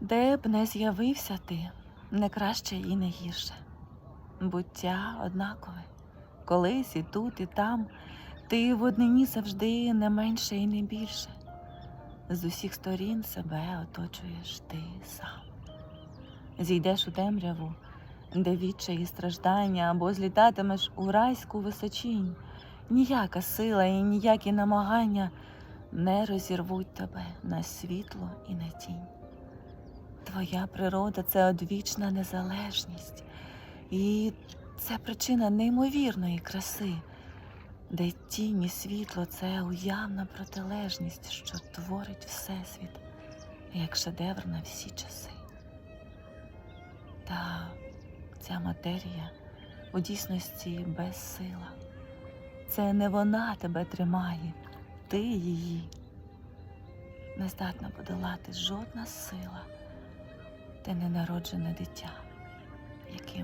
Де б не з'явився ти, не краще і не гірше. Буття однакове, колись і тут, і там, ти в однині завжди не менше і не більше. З усіх сторін себе оточуєш ти сам. Зійдеш у темряву, де відчай і страждання, або злітатимеш у райську височінь. Ніяка сила і ніякі намагання не розірвуть тебе на світло і на тінь. Твоя природа це одвічна незалежність, і це причина неймовірної краси, де тінь і світло це уявна протилежність, що творить Всесвіт як шедевр на всі часи. Та ця матерія у дійсності безсила. Це не вона тебе тримає, ти її. Не здатна подолати жодна сила, те ненароджене дитя, яке